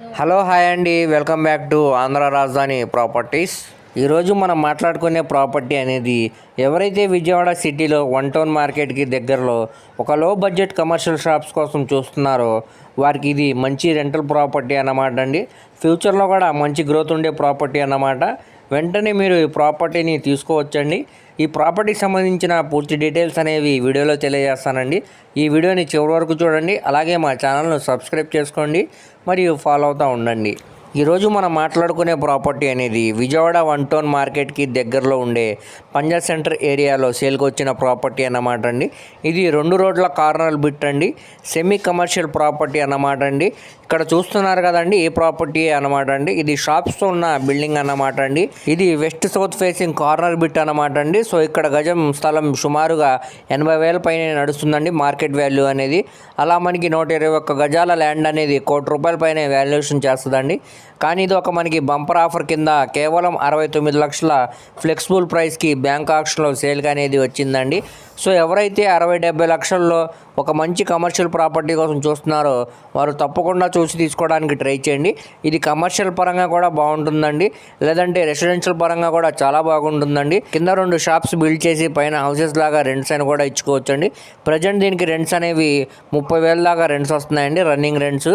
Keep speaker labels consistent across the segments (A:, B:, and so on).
A: Hello hi అండి. Welcome back to Andhra Rajadhani properties. ఈరోజు మనం మాట్లాడుకునే ప్రాపర్టీ అనేది ఎవరైతే విజయవాడ సిటీలో వన్ టౌన్ మార్కెట్కి దగ్గరలో ఒక లో బడ్జెట్ కమర్షియల్ షాప్స్ కోసం చూస్తున్నారో వారికి ఇది మంచి రెంటల్ ప్రాపర్టీ అన్నమాట అండి. ఫ్యూచర్లో కూడా మంచి గ్రోత్ ఉండే ప్రాపర్టీ అన్నమాట. వెంటనే మీరు ఈ ప్రాపర్టీని తీసుకోవచ్చండి. ఈ ప్రాపర్టీకి సంబంధించిన పూర్తి డీటెయిల్స్ అనేవి వీడియోలో తెలియజేస్తానండి. ఈ వీడియోని చివరి వరకు చూడండి. అలాగే మా ఛానల్ను సబ్స్క్రైబ్ చేసుకోండి. మరియు ఫాలో అవుతూ ఉండండి. ఈరోజు మనం మాట్లాడుకునే ప్రాపర్టీ అనేది విజయవాడ వన్ టౌన్ మార్కెట్కి దగ్గరలో ఉండే పంజా సెంటర్ ఏరియాలో సేల్కి వచ్చిన ప్రాపర్టీ అన్నమాట అండి. ఇది రెండు రోడ్ల కార్నర్ బిట్ అండి. సెమీ కమర్షియల్ ప్రాపర్టీ అన్నమాట అండి. ఇక్కడ చూస్తున్నారు కదండి ఈ ప్రాపర్టీ అన్నమాట అండి. ఇది షాప్స్తో ఉన్న బిల్డింగ్ అన్నమాట అండి. ఇది west south facing corner bit అన్నమాట అండి. సో ఇక్కడ గజం స్థలం సుమారుగా ఎనభై వేల పైన నడుస్తుందండి మార్కెట్ వాల్యూ అనేది. అలా మనకి నూట ఇరవై ఒక్క గజాల ల్యాండ్ అనేది కోటి రూపాయల పైన వాల్యుయేషన్ చేస్తుందండి. కానీ ఇది ఒక మనకి బంపర్ ఆఫర్ కింద కేవలం అరవై తొమ్మిది లక్షల ఫ్లెక్సిబుల్ ప్రైస్కి బ్యాంక్ ఆక్షన్లో సేల్గా అనేది వచ్చిందండి. సో ఎవరైతే అరవై డెబ్బై లక్షల్లో ఒక మంచి కమర్షియల్ ప్రాపర్టీ కోసం చూస్తున్నారో వారు తప్పకుండా చూసి తీసుకోవడానికి ట్రై చేయండి. ఇది కమర్షియల్ పరంగా కూడా బాగుంటుందండి. లేదంటే రెసిడెన్షియల్ పరంగా కూడా చాలా బాగుంటుందండి. కింద రెండు షాప్స్ బిల్డ్ చేసి పైన హౌసెస్ లాగా రెంట్స్ అని కూడా ఇచ్చుకోవచ్చండి. ప్రజెంట్ దీనికి రెంట్స్ అనేవి ముప్పై వేల దాకా రెంట్స్ వస్తున్నాయండి. Running rents.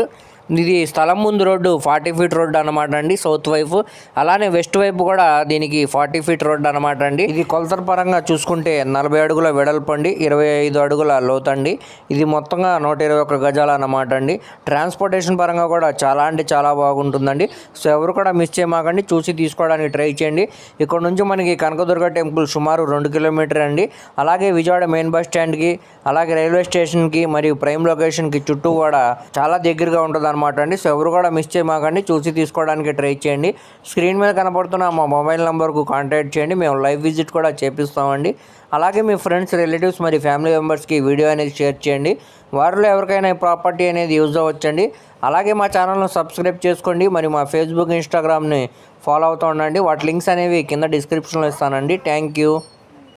A: ఇది స్థలం ముందు రోడ్డు ఫార్టీ ఫీట్ రోడ్డు అనమాట అండి సౌత్ వైపు. అలానే వెస్ట్ వైపు కూడా దీనికి ఫార్టీ ఫీట్ రోడ్డు అనమాట అండి. ఇది కొలతల పరంగా చూసుకుంటే నలభై అడుగుల వెడల్పండి ఇరవై ఐదు అడుగుల లోతండి ఇది మొత్తంగా నూట ఇరవై ఒక్క గజాలు అనమాట అండి. ట్రాన్స్పోర్టేషన్ పరంగా కూడా చాలా అంటే చాలా బాగుంటుందండి. సో ఎవరు కూడా మిస్ చేయమాకండి చూసి తీసుకోవడానికి ట్రై చేయండి. ఇక్కడ నుంచి మనకి కనకదుర్గ టెంపుల్ సుమారు రెండు కిలోమీటర్ అండి. అలాగే విజయవాడ మెయిన్ బస్ స్టాండ్కి అలాగే రైల్వే స్టేషన్కి మరియు ప్రైమ్ లొకేషన్కి చుట్టూ కూడా చాలా దగ్గరగా ఉంటుంది అనమాట అండి. సో ఎవరు కూడా మిస్ చేయమాకండి. చూసి తీసుకోవడానికి ట్రై చేయండి. స్క్రీన్ మీద కనపడుతున్న మా మొబైల్ నెంబర్కు కాంటాక్ట్ చేయండి. మేము లైవ్ విజిట్ కూడా చేపిస్తామండి. అలాగే మీ ఫ్రెండ్స్ రిలేటివ్స్ మరి ఫ్యామిలీ మెంబర్స్కి వీడియో అనేది షేర్ చేయండి. వారిలో ఎవరికైనా ఈ ప్రాపర్టీ అనేది యూజ్ అవ్వచ్చండి. అలాగే మా ఛానల్ను సబ్స్క్రైబ్ చేసుకోండి. మరి మా ఫేస్బుక్ ఇన్స్టాగ్రామ్ని ఫాలో అవుతూ ఉండండి. వాటి లింక్స్ అనేవి కింద డిస్క్రిప్షన్లో ఇస్తానండి. Thank you